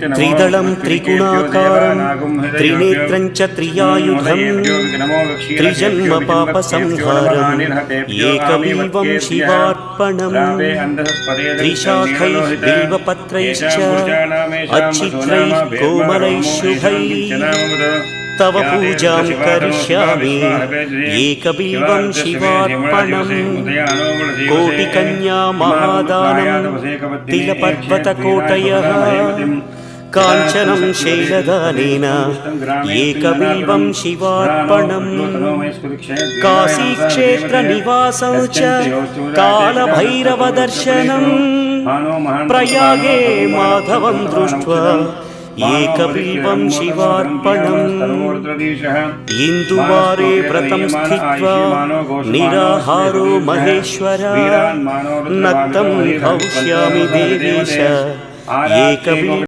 त्रिदलं त्रिगुणाकारं त्रिनेत्रं च त्रियायुधं त्रिजन्म पापसंहारम् एकबिल्वं शिवार्पणम् त्रिशाखैः बिल्वपत्रैश्च अच्छित्रैः कोमलैः शुभैः तव पूजां करिष्यामि एकबिल्वं शिवार्पणम् कोटिकन्या महादानं तिलपर्वतकोटयः కాంచనం శైలదానేన ఏకబిల్వం శివార్పణం. కాశీక్షేత్ర నివాసం చ కాళభైరవ దర్శనం. ప్రయాగే మాధవం దృష్ట్వా ఏకబిల్వం శివార్పణం. ఇందువారే వ్రతం స్థిత్వా నిరాహారో మహేశ్వర. నక్తం భవిష్యామి దేవేశ. ఏకబిల్